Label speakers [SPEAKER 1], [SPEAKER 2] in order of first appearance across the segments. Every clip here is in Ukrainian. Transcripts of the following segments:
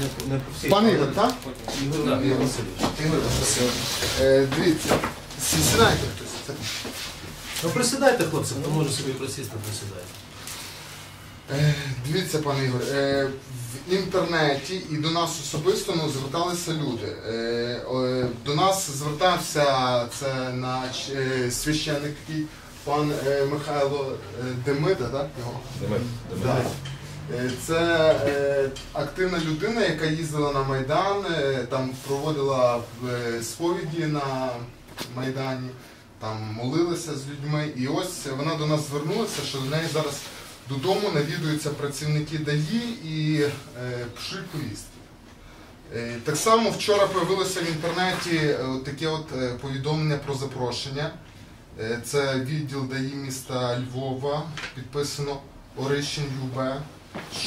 [SPEAKER 1] Не, не по.
[SPEAKER 2] Пане Ігор, так?
[SPEAKER 1] Ігор, Васильович.
[SPEAKER 2] Ігор Васильович. Е, Дивіться, сідайте хтось.
[SPEAKER 3] Ну присідайте, хлопці, хто може собі присісти, присідайте.
[SPEAKER 2] Е, Дивіться, пане Ігор, е, в інтернеті і до нас особисто ну, зверталися люди. Е, е, До нас звертався це наш е, священник пан е, Михайло е, Демида, так? Його? Да. Е, Це е, активна людина, яка їздила на Майдан, е, там проводила сповіді на Майдані, там молилася з людьми. І ось вона до нас звернулася, що до неї зараз додому навідуються працівники ДАІ і пишуть повістки. Так само вчора появилося в інтернеті таке от повідомлення про запрошення. Це відділ ДАІ міста Львова, підписано Орищин ЮБ,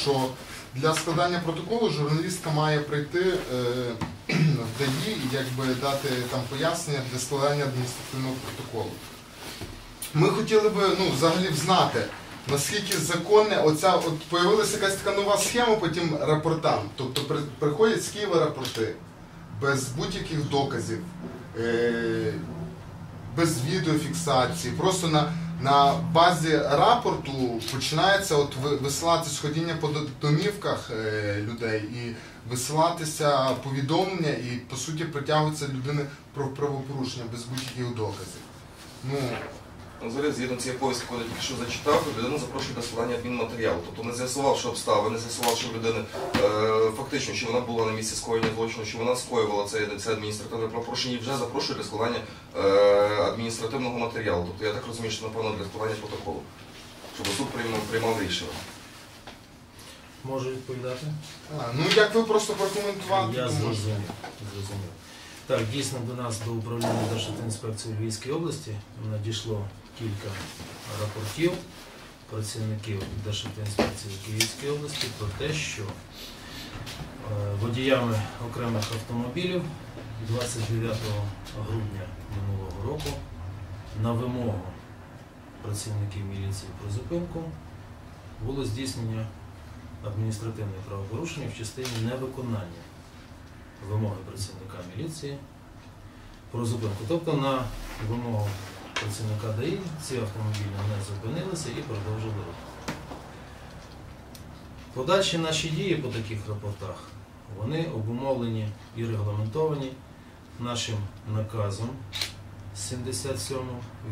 [SPEAKER 2] що для складання протоколу журналістка має прийти е, в ДАІ і якби дати там пояснення для складання адміністративного протоколу. Ми хотіли би ну, взагалі знати, наскільки законне оця, от появилася якась така нова схема по тим рапортам. Тобто при- приходять з Києва рапорти без будь-яких доказів, е, без відеофіксації. Просто на, на базі рапорту починається от ви- висилати сходіння по домівках е, людей і висилатися повідомлення, і по суті притягується людини про правопорушення без будь-яких доказів. Ну,
[SPEAKER 4] Ну, Взагалі, згідно цієї повістки, коли тільки що зачитав, людину запрошують до складання адмінматеріалу. Тобто не з'ясувавши обставини, не з'ясувавши людини е, фактично, чи вона була на місці скоєння злочину, чи вона скоювала це, це адміністративне правопорушення, і вже запрошують для складання е, адміністративного матеріалу. Тобто я так розумію, що напевно для складання протоколу, щоб суд приймав, приймав рішення.
[SPEAKER 3] Можу відповідати?
[SPEAKER 2] а, ну як ви просто прокоментували?
[SPEAKER 3] Я зрозумів. зрозумів. Так, дійсно до нас до управління Державтоінспекції у Львівській області надійшло кілька рапортів працівників Державтоінспекції у Київській області про те, що е, водіями окремих автомобілів 29 грудня минулого року на вимогу працівників міліції про зупинку було здійснення адміністративних правопорушень в частині невиконання вимоги працівника міліції про зупинку. Тобто на вимогу працівника ДАІ ці автомобілі не зупинилися і продовжили рух. Подальші наші дії по таких рапортах вони обумовлені і регламентовані нашим наказом 77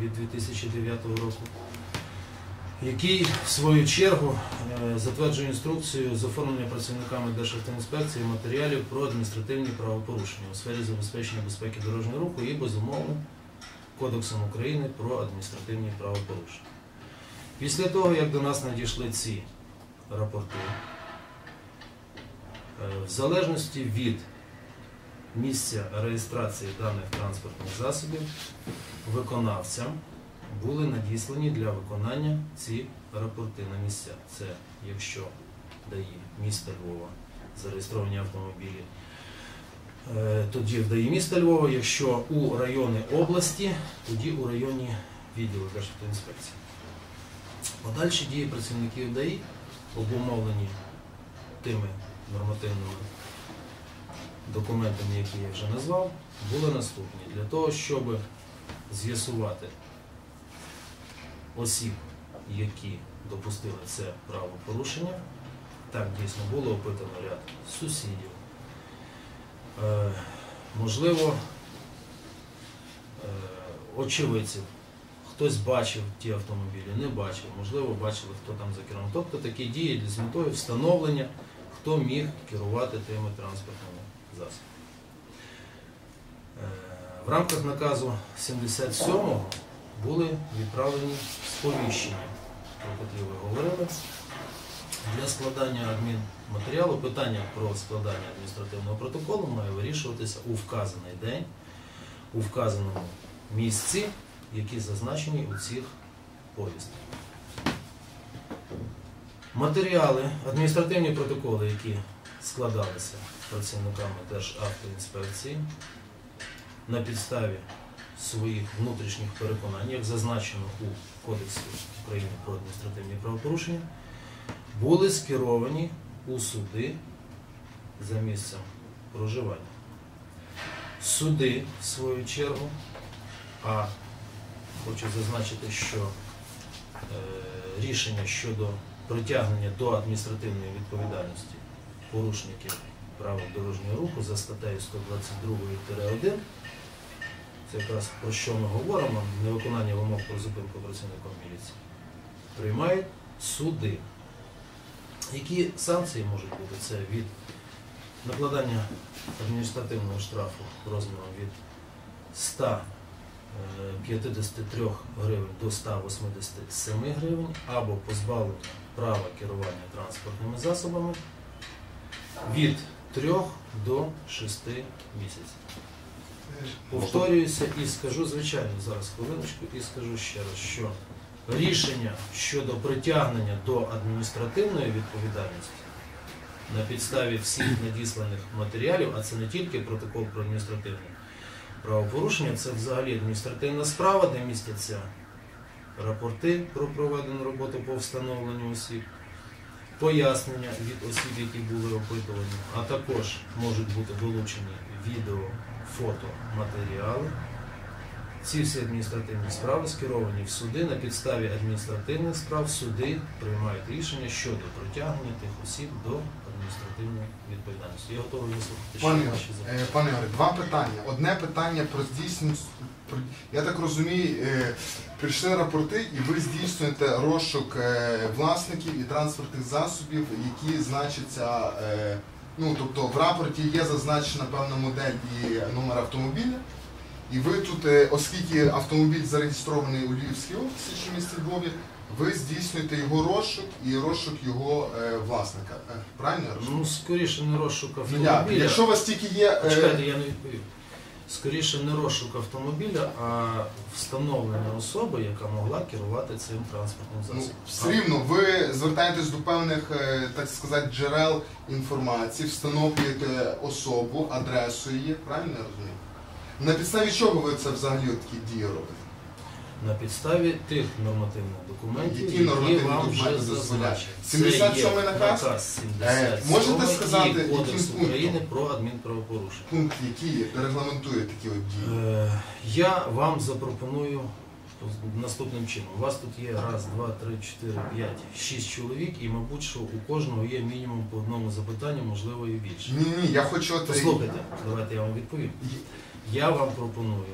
[SPEAKER 3] від 2009 року, який в свою чергу е, затверджує інструкцію з оформлення працівниками Державтоінспекції матеріалів про адміністративні правопорушення у сфері забезпечення безпеки дорожнього руху і безумовно Кодексом України про адміністративні правопорушення. Після того, як до нас надійшли ці рапорти, е, в залежності від місця реєстрації даних транспортних засобів, виконавцям були надіслані для виконання ці рапорти на місця. Це якщо ДАІ міста Львова зареєстровані автомобілі, е, тоді в ДАІ міста Львова, якщо у райони області, тоді у районі відділу Державтоінспекції. Подальші дії працівників ДАІ обумовлені тими нормативними документами, які я вже назвав, були наступні. Для того, щоб з'ясувати осіб, які допустили це правопорушення, так дійсно було опитано ряд сусідів. Е, можливо, е, очевидців. Хтось бачив ті автомобілі, не бачив, можливо, бачили, хто там за кермом. Тобто такі дії з метою встановлення, хто міг керувати тими транспортними засобами. Е, В рамках наказу 77-го були відправлені сповіщення, про котрі ви говорили. Для складання адмінматеріалу питання про складання адміністративного протоколу має вирішуватися у вказаний день, у вказаному місці, які зазначені у цих повістях. Матеріали, адміністративні протоколи, які складалися працівниками Державтоінспекції на підставі своїх внутрішніх переконань, як зазначено у Кодексі України про адміністративні правопорушення, були скеровані у суди за місцем проживання. Суди, в свою чергу, а хочу зазначити, що е, рішення щодо притягнення до адміністративної відповідальності порушників правил дорожнього руху за статтею 122-1, це якраз про що ми говоримо, невиконання вимог про зупинку працівником міліції, приймають суди. Які санкції можуть бути? Це від накладання адміністративного штрафу розміром від 153 гривень до 187 гривень або позбавлення права керування транспортними засобами від 3 до 6 місяців. Повторююся і скажу, звичайно, зараз хвилиночку і скажу ще раз, що рішення щодо притягнення до адміністративної відповідальності на підставі всіх надісланих матеріалів, а це не тільки протокол про адміністративне правопорушення, це взагалі адміністративна справа, де містяться рапорти про проведену роботу по встановленню осіб, пояснення від осіб, які були опитувані, а також можуть бути долучені відео, фото, матеріали. Ці всі адміністративні справи скеровані в суди на підставі адміністративних справ. Суди приймають рішення щодо притягнення тих осіб до адміністративної відповідальності. Я готовий вислухати ще
[SPEAKER 2] Пане,
[SPEAKER 3] ваші запитання.
[SPEAKER 2] е, пане Ігоре, два питання. Одне питання про здійснення. Я так розумію, е, прийшли рапорти, і ви здійснюєте розшук е, власників і транспортних засобів, які значаться. е, Ну, тобто в рапорті є зазначена певна модель і номер автомобіля. І ви тут, е, оскільки автомобіль зареєстрований у Львівській області чи місті Львові, ви здійснюєте його розшук і розшук його е, власника. Е, Правильно я розумію?
[SPEAKER 3] Ну, скоріше не розшук
[SPEAKER 2] Ну,
[SPEAKER 3] автомобіля.
[SPEAKER 2] Якщо у вас тільки є. е,
[SPEAKER 3] Почекайте, я не відповів. Скоріше не розшук автомобіля, а встановлення особи, яка могла керувати цим транспортним
[SPEAKER 2] Ну,
[SPEAKER 3] засобом.
[SPEAKER 2] все рівно ви звертаєтесь до певних, е, так сказати, джерел інформації, встановлюєте особу, адресу її, правильно я розумію? На підставі чого ви це взагалі от такі дії робите?
[SPEAKER 3] На підставі тих нормативних документів,
[SPEAKER 2] Які нормативні
[SPEAKER 3] вам вже
[SPEAKER 2] документи дозволяють?
[SPEAKER 3] зазначені.
[SPEAKER 2] 77
[SPEAKER 3] Це є
[SPEAKER 2] наказ?
[SPEAKER 3] наказ
[SPEAKER 2] Е,
[SPEAKER 3] 77
[SPEAKER 2] можете сказати,
[SPEAKER 3] і
[SPEAKER 2] яким
[SPEAKER 3] Кодекс
[SPEAKER 2] пунктом?
[SPEAKER 3] України про адмінправопорушення.
[SPEAKER 2] Пункт, який регламентує такі от дії.
[SPEAKER 3] Е, Я вам запропоную наступним чином. У вас тут є раз, два, три, чотири, п'ять, шість чоловік, і мабуть, що у кожного є мінімум по одному запитанню, можливо, і більше.
[SPEAKER 2] Ні, ні, я хочу от...
[SPEAKER 3] Послухайте, давайте я вам відповім. Я вам пропоную,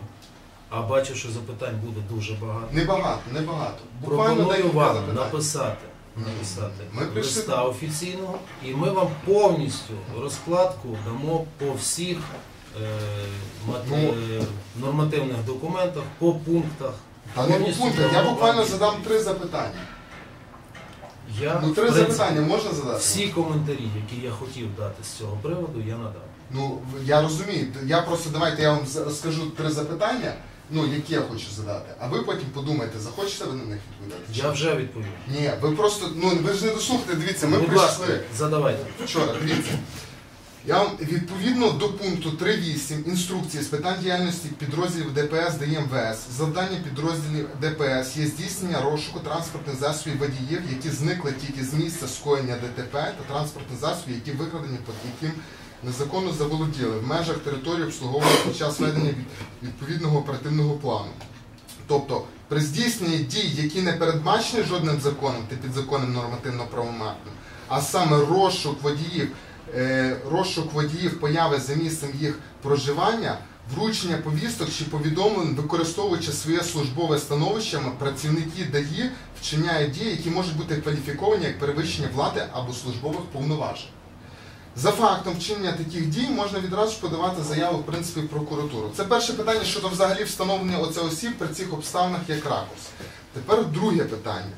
[SPEAKER 3] а бачу, що запитань буде дуже багато.
[SPEAKER 2] Небагато, небагато. Буквально
[SPEAKER 3] Пропоную
[SPEAKER 2] декілька
[SPEAKER 3] вам
[SPEAKER 2] запитань.
[SPEAKER 3] написати, написати
[SPEAKER 2] Ми прийшли-
[SPEAKER 3] листа офіційного, і ми вам повністю розкладку дамо по всіх е, мат-
[SPEAKER 2] Ну.
[SPEAKER 3] е, нормативних документах, по пунктах.
[SPEAKER 2] Та не по
[SPEAKER 3] Повністю
[SPEAKER 2] пунктах, я
[SPEAKER 3] дамо
[SPEAKER 2] буквально
[SPEAKER 3] вам
[SPEAKER 2] задам три запитання.
[SPEAKER 3] Я,
[SPEAKER 2] Ну,
[SPEAKER 3] в
[SPEAKER 2] три
[SPEAKER 3] принципі,
[SPEAKER 2] запитання можна задати?
[SPEAKER 3] Всі коментарі, які я хотів дати з цього приводу, я надав.
[SPEAKER 2] Ну, я розумію. Я просто давайте я вам з- розкажу три запитання, ну, які я хочу задати. А ви потім подумайте, захочете ви на них відповідати? чи
[SPEAKER 3] Я
[SPEAKER 2] ні?
[SPEAKER 3] вже відповів.
[SPEAKER 2] Ні, ви просто, ну ви ж не дослухайте, дивіться, ми
[SPEAKER 3] Будь ласка,
[SPEAKER 2] прийшли
[SPEAKER 3] задавайте.
[SPEAKER 2] вчора, дивіться. Я вам відповідно до пункту 3.8 інструкції з питань діяльності підрозділів ДПС ДМВС, завдання підрозділів ДПС є здійснення розшуку транспортних засобів водіїв, які зникли тільки з місця скоєння ДТП та транспортних засобів, які викрадені під яким незаконно заволоділи в межах території обслуговування під час ведення відповідного оперативного плану. Тобто при здійсненні дій, які не передбачені жодним законом та підзаконним нормативно-правовим актом, а саме розшук водіїв, е, розшук водіїв появи за місцем їх проживання, вручення повісток чи повідомлень, використовуючи своє службове становище, працівники ДАІ вчиняють дії, які можуть бути кваліфіковані як перевищення влади або службових повноважень. За фактом вчинення таких дій можна відразу ж подавати заяву в принципі прокуратуру. Це перше питання щодо взагалі встановлення оце осіб при цих обставинах як ракурс. Тепер друге питання.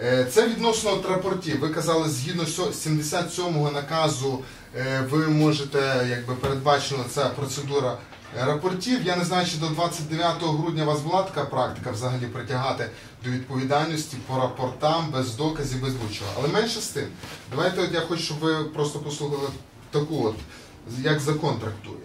[SPEAKER 2] Е, Це відносно от рапортів. Ви казали, згідно сьо- 77-го наказу е, ви можете, якби передбачено ця процедура рапортів. Я не знаю, чи до 29 грудня у вас була така практика взагалі притягати до відповідальності по рапортам без доказів, без будь-чого. Але менше з тим. Давайте от я хочу, щоб ви просто послухали таку от, як закон трактує.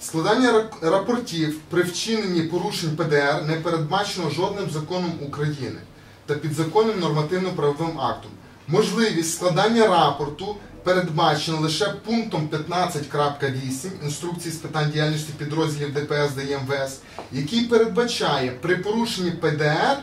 [SPEAKER 2] Складання рапортів при вчиненні порушень ПДР не передбачено жодним законом України та підзаконним нормативно-правовим актом. Можливість складання рапорту передбачено лише пунктом 15.8 інструкції з питань діяльності підрозділів ДПС ДМВС, який передбачає при порушенні ПДР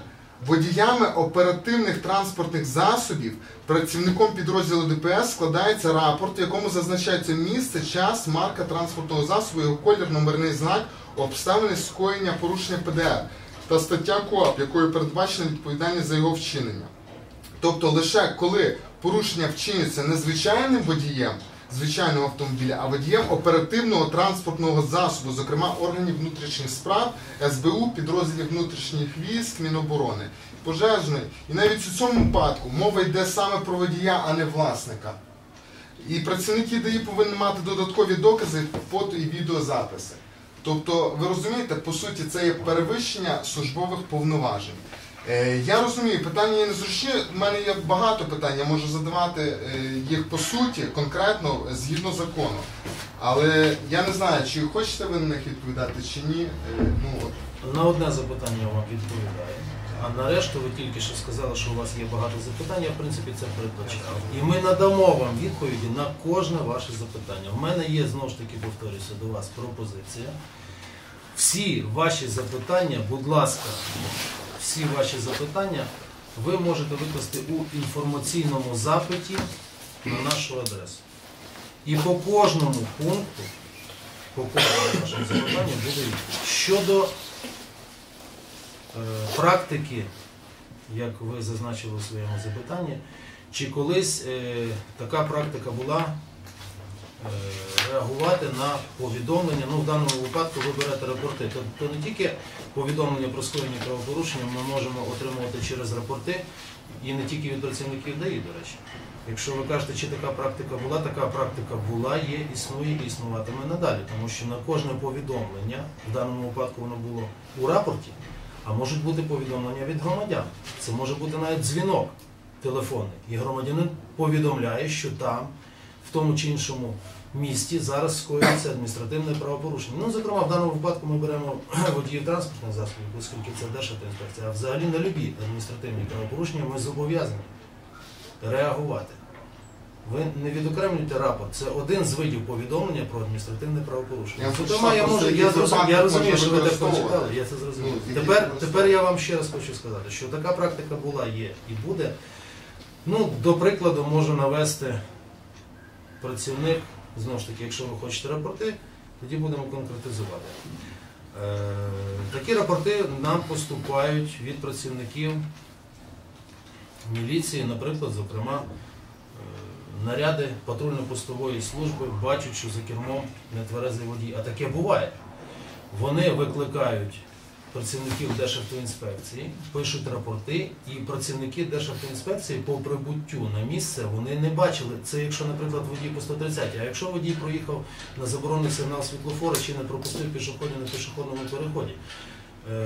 [SPEAKER 2] водіями оперативних транспортних засобів працівником підрозділу ДПС складається рапорт, в якому зазначається місце, час, марка транспортного засобу, його колір, номерний знак, обставини скоєння порушення ПДР та стаття КОАП, якою передбачена відповідальність за його вчинення. Тобто лише коли порушення вчинюється не звичайним водієм звичайного автомобіля, а водієм оперативного транспортного засобу, зокрема органів внутрішніх справ, СБУ, підрозділів внутрішніх військ, Міноборони, пожежної. І навіть у цьому випадку мова йде саме про водія, а не власника. І працівники ДАІ повинні мати додаткові докази, фото і відеозаписи. Тобто, ви розумієте, по суті, це є перевищення службових повноважень. Е, Я розумію, питання є незручні. У мене є багато питань, я можу задавати е, їх по суті, конкретно згідно закону. Але я не знаю, чи хочете ви на них відповідати, чи ні. Е, Ну, от.
[SPEAKER 3] На одне запитання я вам відповідаю. А на решту ви тільки що сказали, що у вас є багато запитань, я в принципі це передбачав. І ми надамо вам відповіді на кожне ваше запитання. У мене є знову ж таки, повторюся, до вас пропозиція. Всі ваші запитання, будь ласка, всі ваші запитання ви можете викласти у інформаційному запиті на нашу адресу. І по кожному пункту, по кожному вашому запитанню буде. Щодо е, практики, як ви зазначили у своєму запитанні, чи колись е, така практика була реагувати на повідомлення, ну в даному випадку ви берете рапорти, то, то не тільки повідомлення про скоєння правопорушення ми можемо отримувати через рапорти і не тільки від працівників ДАІ, до речі. Якщо ви кажете, чи така практика була, така практика була, є, існує і існуватиме надалі, тому що на кожне повідомлення, в даному випадку воно було у рапорті, а можуть бути повідомлення від громадян. Це може бути навіть дзвінок телефонний. І громадянин повідомляє, що там, в тому чи іншому місті, зараз скоюється адміністративне правопорушення. Ну, зокрема, в даному випадку ми беремо водіїв транспортних засобів, оскільки це Державтоінспекція, а взагалі на любі адміністративні правопорушення ми зобов'язані реагувати. Ви не відокремлюєте рапорт. Це один з видів повідомлення про адміністративне правопорушення.
[SPEAKER 2] Я
[SPEAKER 3] Зокрема, я, можу, я, зрозум- я розумію, що ви так прочитали, я це зрозумів.
[SPEAKER 2] Ну,
[SPEAKER 3] Тепер, тепер я вам ще раз хочу сказати, що така практика була, є і буде. Ну, до прикладу, можу навести працівник, знову ж таки, якщо ви хочете рапорти, тоді будемо конкретизувати. Е, такі рапорти нам поступають від працівників міліції, наприклад, зокрема, е, наряди патрульно-постової служби бачать, що за кермом нетверезий водій, а таке буває. Вони викликають працівників Державтоінспекції, пишуть рапорти, і працівники Державтоінспекції по прибуттю на місце вони не бачили. Це якщо, наприклад, водій по 130, а якщо водій проїхав на заборонений сигнал світлофора чи не пропустив пішоходів на пішохідному переході. Е,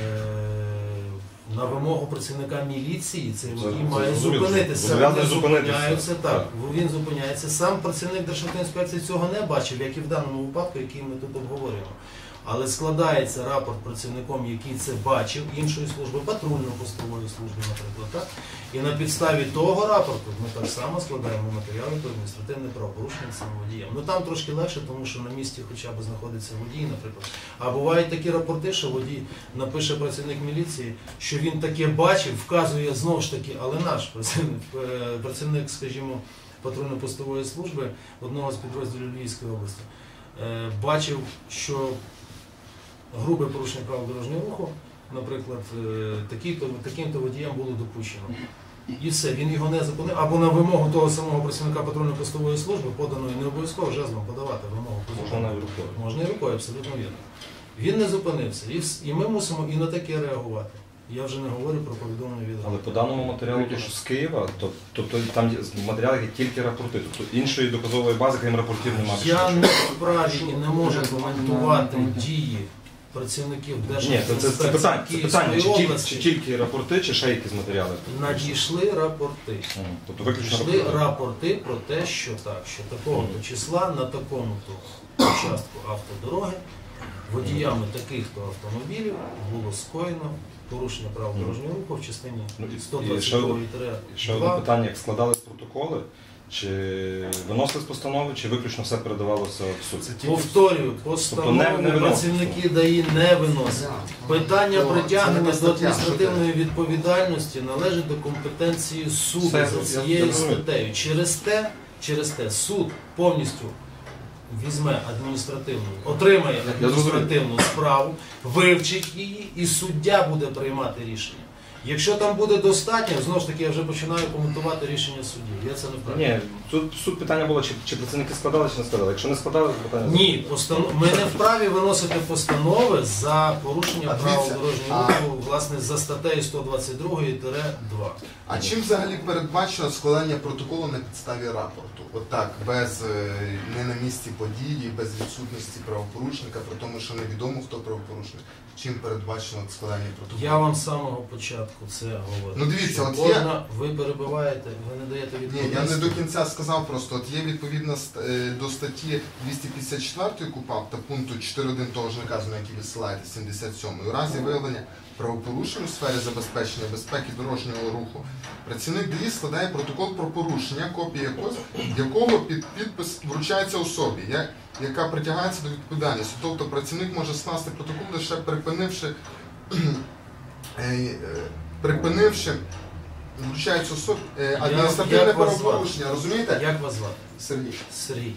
[SPEAKER 3] на вимогу працівника міліції цей водій має зупинитися. Вони зупиняються, так.
[SPEAKER 1] Так.
[SPEAKER 3] Він зупиняється. Сам працівник Державтоінспекції цього не бачив, як і в даному випадку, який ми тут обговорюємо. Але складається рапорт працівником, який це бачив, іншої служби, патрульно-постової служби, наприклад. Так? І на підставі того рапорту ми так само складаємо матеріали про адміністративне правопорушення цим водієм. Ну там трошки легше, тому що на місці хоча б знаходиться водій, наприклад. А бувають такі рапорти, що водій напише працівник міліції, що він таке бачив, вказує знову ж таки, але наш працівник, е, працівник скажімо, патрульно-постової служби одного з підрозділів Львівської області, е, бачив, що грубе порушення правил дорожнього руху, наприклад, е, такий-то, таким-то водієм було допущено. І все, він його не зупинив. Або на вимогу того самого працівника патрульно-постової служби, поданої не обов'язково жезлом подавати вимогу
[SPEAKER 1] Можна навіть рукою.
[SPEAKER 3] Можна і рукою, абсолютно вірно. Він не зупинився. І, і ми мусимо і на таке реагувати. Я вже не говорю про повідомлення від
[SPEAKER 1] Але по даному матеріалу, який що з Києва, то, тобто там є в матеріалах є тільки рапорти. Тобто іншої доказової бази, крім рапортів, немає.
[SPEAKER 3] Я не вправі і не можу коментувати дії працівників
[SPEAKER 1] Ні, це, питання, це питання, чи, тільки-
[SPEAKER 3] області.
[SPEAKER 1] чи тільки рапорти, чи ще якісь матеріали?
[SPEAKER 3] Надійшли рапорти.
[SPEAKER 1] Мгм. Тобто виключно
[SPEAKER 3] Надійшли
[SPEAKER 1] рапорти.
[SPEAKER 3] рапорти про те, що так, що такого-то числа на такому-то участку автодороги водіями таких-то автомобілів було скоєно порушення правил дорожнього руху в частині
[SPEAKER 1] Ну, і- і ще
[SPEAKER 3] 122
[SPEAKER 1] Ще одне питання, як складали протокол протоколи, чи виносились постанови, чи виключно все передавалося в суд?
[SPEAKER 3] Повторюю, постанову
[SPEAKER 1] Тобто не- не виносить.
[SPEAKER 3] працівники ДАІ не виносять. Питання
[SPEAKER 2] це
[SPEAKER 3] притягнення до
[SPEAKER 2] стаття,
[SPEAKER 3] адміністративної відповідальності належить до компетенції суду
[SPEAKER 1] Все,
[SPEAKER 3] за
[SPEAKER 1] я-
[SPEAKER 3] цією
[SPEAKER 1] розумію.
[SPEAKER 3] статтею. Через те, через те суд повністю візьме адміністративну, отримає
[SPEAKER 1] зрозумів.
[SPEAKER 3] адміністративну справу, вивчить її, і суддя буде приймати рішення. Якщо там буде достатньо, знову ж таки я вже починаю коментувати рішення судді. Я це не вправляю.
[SPEAKER 1] Ні, тут суть питання було, чи, чи працівники складали, чи не складали. Якщо не складали, то питання
[SPEAKER 3] Ні, постанов... ми не вправі виносити постанови за порушення
[SPEAKER 2] А
[SPEAKER 3] правил дорожнього руху, власне, за статтею 122-2.
[SPEAKER 2] А чим взагалі передбачено складання протоколу на підставі рапорту? Отак, без е, не на місці події, без відсутності правопорушника, при тому, що невідомо хто правопорушник. Чим передбачено складання протоколу?
[SPEAKER 3] Я вам з самого початку це говорю.
[SPEAKER 2] Ну, дивіться,
[SPEAKER 3] що
[SPEAKER 2] от є-
[SPEAKER 3] кожна, ви перебиваєте, ви не даєте
[SPEAKER 2] Ні,
[SPEAKER 3] відповідь.
[SPEAKER 2] я не до кінця сказав просто. От є відповідно ст- е, до статті 254 КУПАП та пункту 4.1 того ж наказу, на який ви ссилаєте, 77 У разі виявлення правопорушень у сфері забезпечення безпеки дорожнього руху, працівник ДІ складає протокол про порушення, копія якого, якого під підпис вручається особі, я- яка притягається до відповідальності. Тобто працівник може скласти протокол лише припинивши е, е, припинивши вручається особі е, адміністративне
[SPEAKER 3] як вас звати?
[SPEAKER 2] правопорушення, розумієте?
[SPEAKER 3] Як вас звати?
[SPEAKER 2] Сергій.
[SPEAKER 3] Сергій.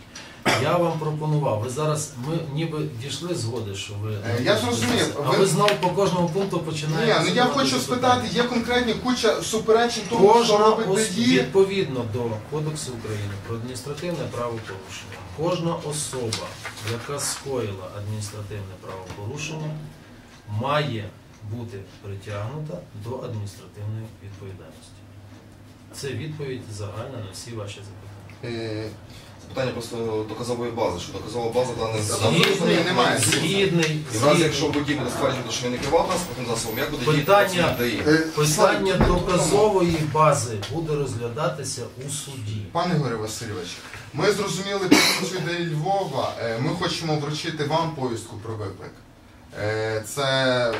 [SPEAKER 3] Я вам пропонував. Ви зараз ми ніби дійшли згоди, що ви
[SPEAKER 2] Е, я зрозумів.
[SPEAKER 3] А
[SPEAKER 2] Ви-
[SPEAKER 3] ви знову по кожному пункту
[SPEAKER 2] Ні,
[SPEAKER 3] починаєте.
[SPEAKER 2] ну я
[SPEAKER 3] задавати
[SPEAKER 2] хочу спитати, є конкретні куча суперечень тому, що
[SPEAKER 3] Кожна
[SPEAKER 2] робить
[SPEAKER 3] ос...
[SPEAKER 2] ДАІ.
[SPEAKER 3] відповідно до Кодексу України про адміністративне правопорушення, кожна особа, яка скоїла адміністративне правопорушення, має бути притягнута до адміністративної відповідальності. Це відповідь загальна на всі ваші запитання.
[SPEAKER 2] Е,
[SPEAKER 4] Питання просто доказової бази, що доказова база дана
[SPEAKER 2] Згідний, немає.
[SPEAKER 3] згідний,
[SPEAKER 4] І в разі, якщо водій буде стверджувати, що він не керував транспортним засобом, як буде діяти
[SPEAKER 3] Питання-
[SPEAKER 4] працівник
[SPEAKER 2] е,
[SPEAKER 3] Питання доказової бази буде розглядатися у суді.
[SPEAKER 2] Пане Григорій Васильович, ми зрозуміли позицію ДАІ Львова. Е, Ми хочемо вручити вам повістку про виклик. Це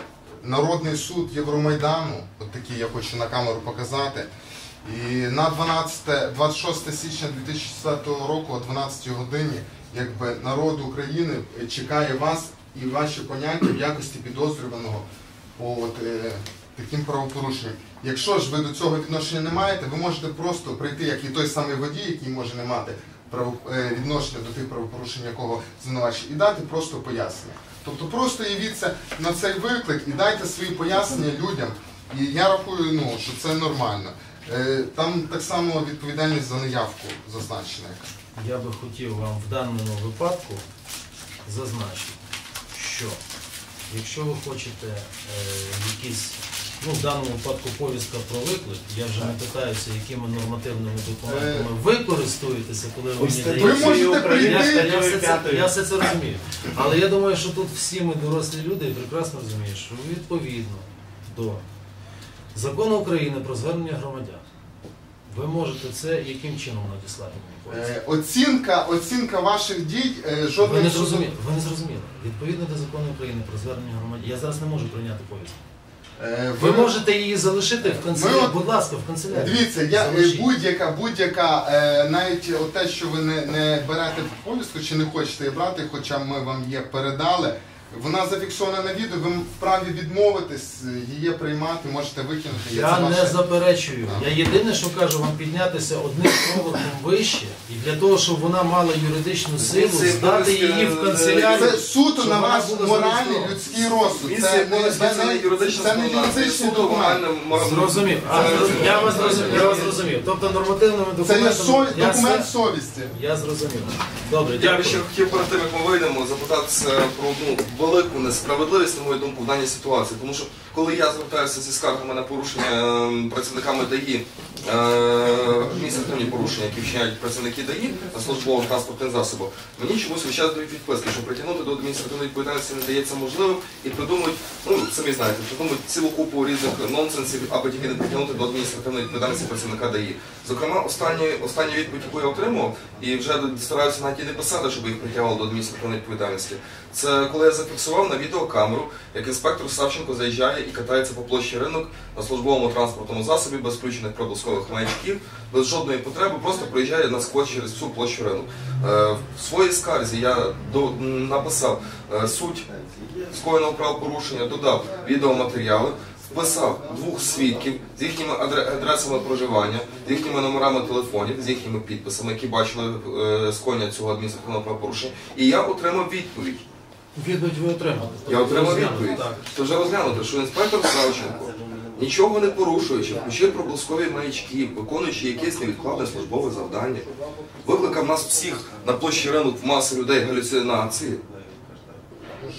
[SPEAKER 2] Народний суд Євромайдану, от такий я хочу на камеру показати. І на 12, 26 січня 2004 року о 12 годині якби народ України чекає вас і ваші поняття в якості підозрюваного по от, е, таким правопорушенням. Якщо ж ви до цього відношення не маєте, ви можете просто прийти, як і той самий водій, який може не мати право, е, відношення до тих правопорушень, якого звинувачує, і дати просто пояснення. Тобто просто явіться на цей виклик і дайте свої пояснення людям. І я рахую, ну, що це нормально. Е, Там так само відповідальність за неявку зазначена.
[SPEAKER 3] Я би хотів вам в даному випадку зазначити, що якщо ви хочете е, якісь, ну в даному випадку повістка про виклик, я вже не питаюся, якими нормативними документами ви користуєтеся, коли ви мені
[SPEAKER 2] Е, Ви
[SPEAKER 3] даєте.
[SPEAKER 2] можете
[SPEAKER 3] Я,
[SPEAKER 2] прийти.
[SPEAKER 3] я, все це, я все це розумію. Але я думаю, що тут всі ми дорослі люди і прекрасно розуміють, що відповідно до закону України про звернення громадян, ви можете це яким чином надіслати мені повістку?
[SPEAKER 2] Е, Оцінка, оцінка ваших дій е,
[SPEAKER 3] Ви не зрозуміли. Ви не зрозуміли. Відповідно до закону України про звернення громадян. Я зараз не можу прийняти повістку.
[SPEAKER 2] Е,
[SPEAKER 3] Ви можете її залишити в
[SPEAKER 2] канцелярі, от-
[SPEAKER 3] Будь ласка, в канцелярі.
[SPEAKER 2] Дивіться, я е,
[SPEAKER 3] Залишіть.
[SPEAKER 2] будь-яка, будь-яка, е, навіть от те, що ви не, не берете поліску, чи не хочете її брати, хоча ми вам її передали. Вона зафіксована на відео, ви вправі відмовитись, її приймати, можете викинути.
[SPEAKER 3] Я
[SPEAKER 2] Це
[SPEAKER 3] не
[SPEAKER 2] ваше-
[SPEAKER 3] заперечую. Я єдине, що кажу, вам піднятися одним проводом вище, і для того, щоб вона мала юридичну силу,
[SPEAKER 4] Місце
[SPEAKER 3] здати
[SPEAKER 4] повістки,
[SPEAKER 3] її в
[SPEAKER 4] е,
[SPEAKER 3] канцелярію.
[SPEAKER 2] Це суто
[SPEAKER 3] щоб
[SPEAKER 2] на
[SPEAKER 3] вона
[SPEAKER 2] ваш
[SPEAKER 3] була
[SPEAKER 2] моральний
[SPEAKER 3] зареєстрована.
[SPEAKER 2] людський розсуд.
[SPEAKER 4] Місце
[SPEAKER 2] Це не, це
[SPEAKER 4] це не
[SPEAKER 2] це не юридичний документ.
[SPEAKER 3] Зрозумів. А,
[SPEAKER 4] Це-
[SPEAKER 3] я вас зрозумів. Я вас зрозумів. Тобто нормативними
[SPEAKER 2] Це є
[SPEAKER 3] документами.
[SPEAKER 2] сові-
[SPEAKER 3] я
[SPEAKER 2] документ
[SPEAKER 3] все-
[SPEAKER 2] совісті.
[SPEAKER 3] Я зрозумів. Добре,
[SPEAKER 4] Я
[SPEAKER 3] дякую.
[SPEAKER 4] би ще хотів перед тим, як ми вийдемо, запитатися про одну велику несправедливість, на мою думку, в даній ситуації. Тому що коли я звертаюся зі скаргами на порушення ем, працівниками ДАІ, е, адміністративні порушення, які вчиняють працівники ДАІ на службових транспортних засобах, мені чомусь дають відписки, що притягнути до адміністративної відповідальності не дається можливим і придумують, ну самі знаєте, придумують цілу купу різних нонсенсів, аби тільки не притягнути до адміністративної відповідальності працівника ДАІ. Зокрема, остання відповідь, яку я отримав, і вже стараюся навіть і не писати, щоб їх притягували до адміністративної відповідальності. Це коли я зафіксував на відеокамеру, як інспектор Савченко заїжджає і катається по площі ринок на службовому транспортному засобі без включених проблискових маячків, без жодної потреби, просто проїжджає на скотч через всю площу ринок. Е, В своїй скарзі я написав е, суть скоєного правопорушення, додав відеоматеріали, вписав двох свідків з їхніми адресами проживання, з їхніми номерами телефонів, з їхніми підписами, які бачили е, скоєння цього адміністративного правопорушення, і я отримав відповідь.
[SPEAKER 3] Відповідь ви отримали.
[SPEAKER 4] Я отримав відповідь. Це вже розглянуто, що інспектор Савченко, нічого не порушуючи, включив проблискові маячки, виконуючи якесь невідкладне службове завдання, викликав нас всіх на площі ринок в маси людей галюцинації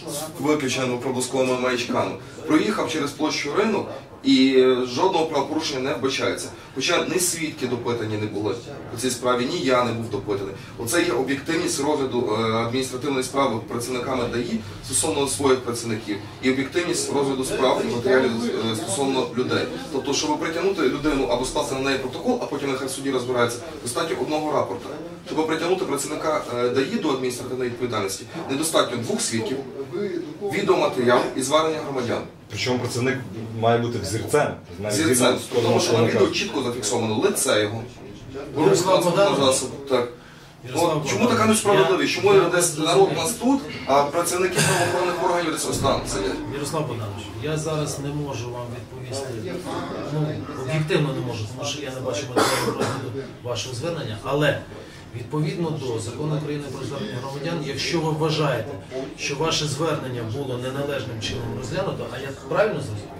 [SPEAKER 4] з виключеними проблисковими маячками. Проїхав через площу ринок і е, жодного правопорушення не вбачається. Хоча ні свідки допитані не були у цій справі, ні я не був допитаний. Оце є об'єктивність розгляду е, адміністративної справи працівниками ДАІ стосовно своїх працівників і об'єктивність розгляду справ і матеріалів е, стосовно людей. Тобто, щоб притягнути людину або скласти на неї протокол, а потім нехай в суді розбирається, достатньо одного рапорта. Щоб притягнути працівника ДАІ до адміністративної відповідальності, недостатньо двох свідків, відеоматеріал і звернення громадян.
[SPEAKER 1] Причому працівник має бути взірцем.
[SPEAKER 4] Зірцем,
[SPEAKER 1] кодом
[SPEAKER 4] тому що на відео чітко зафіксовано лице його. Рух транспортного засобу. Так. От, чому така несправедливість? Чому десь народ
[SPEAKER 3] розумію.
[SPEAKER 4] нас тут, а працівники правоохоронних органів десь там сидять?
[SPEAKER 3] Ярослав Богданович, я зараз не можу вам відповісти. Ну, об'єктивно не можу, тому що я не бачу матеріалу розгляду вашого звернення. Але відповідно до закону України про звернення громадян, якщо ви вважаєте, що ваше звернення було неналежним чином розглянуто, а я правильно зрозумів,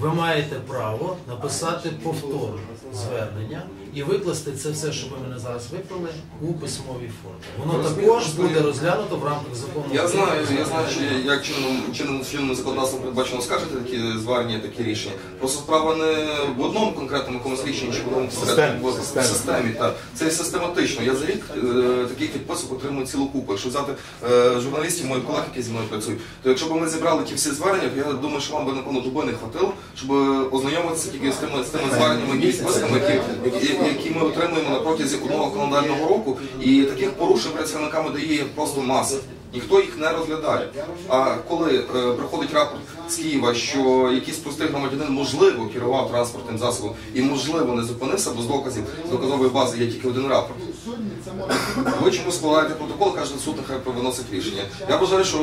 [SPEAKER 3] ви маєте право написати повтор звернення і викласти це все, що ви мене зараз виклали, у письмовій формі. Воно також буде розглянуто в рамках закону.
[SPEAKER 4] Я знаю, я знаю, що як чином чинним чинним законодавством передбачено скажете такі звернення, такі рішення. Просто справа не в одному конкретному якомусь рішенні чи в одному
[SPEAKER 1] Системі, системі.
[SPEAKER 4] системі. Так. Це систематично. Я за рік е, таких відписок отримую цілу купу. Якщо взяти е, журналістів, моїх колег, які зі мною працюють, то якщо б ми зібрали ті всі звернення, я думаю, що вам би напевно доби не хватило, щоб ознайомитися тільки з тими з тими зверненнями і які, які ми отримуємо на протязі одного календарного року. І таких порушень працівниками дає просто маса. Ніхто їх не розглядає. А коли е, приходить рапорт з Києва, що якийсь простий громадянин можливо керував транспортним засобом і можливо не зупинився, бо з доказів з доказової бази є тільки один рапорт. Ви чому складаєте протокол, кажете, суд нехай виносить рішення. Я вважаю, що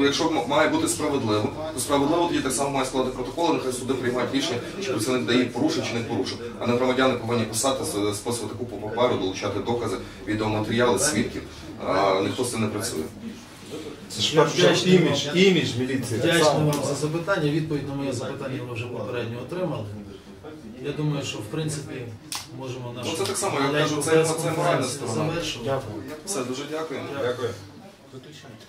[SPEAKER 4] е, якщо має бути справедливо, то справедливо тоді так само має складати протоколи, нехай суди приймають рішення, чи працівник дає порушив чи не порушив. А не громадяни повинні писати, списувати купу паперу, долучати докази, відеоматеріали, свідків, а ніхто з цим не працює.
[SPEAKER 1] Це ж чергу
[SPEAKER 3] вам.
[SPEAKER 1] імідж, імідж міліції. так
[SPEAKER 3] Вдячний
[SPEAKER 1] само.
[SPEAKER 3] вам за запитання. Відповідь на моє запитання ви вже попередньо отримали. Я думаю, що в принципі можемо нашу
[SPEAKER 4] Ну, це так само, я кажу, це- це моральна сторона.
[SPEAKER 3] завершувати.
[SPEAKER 4] Все, дуже дякуємо.
[SPEAKER 1] Дякую.
[SPEAKER 3] Виключайте.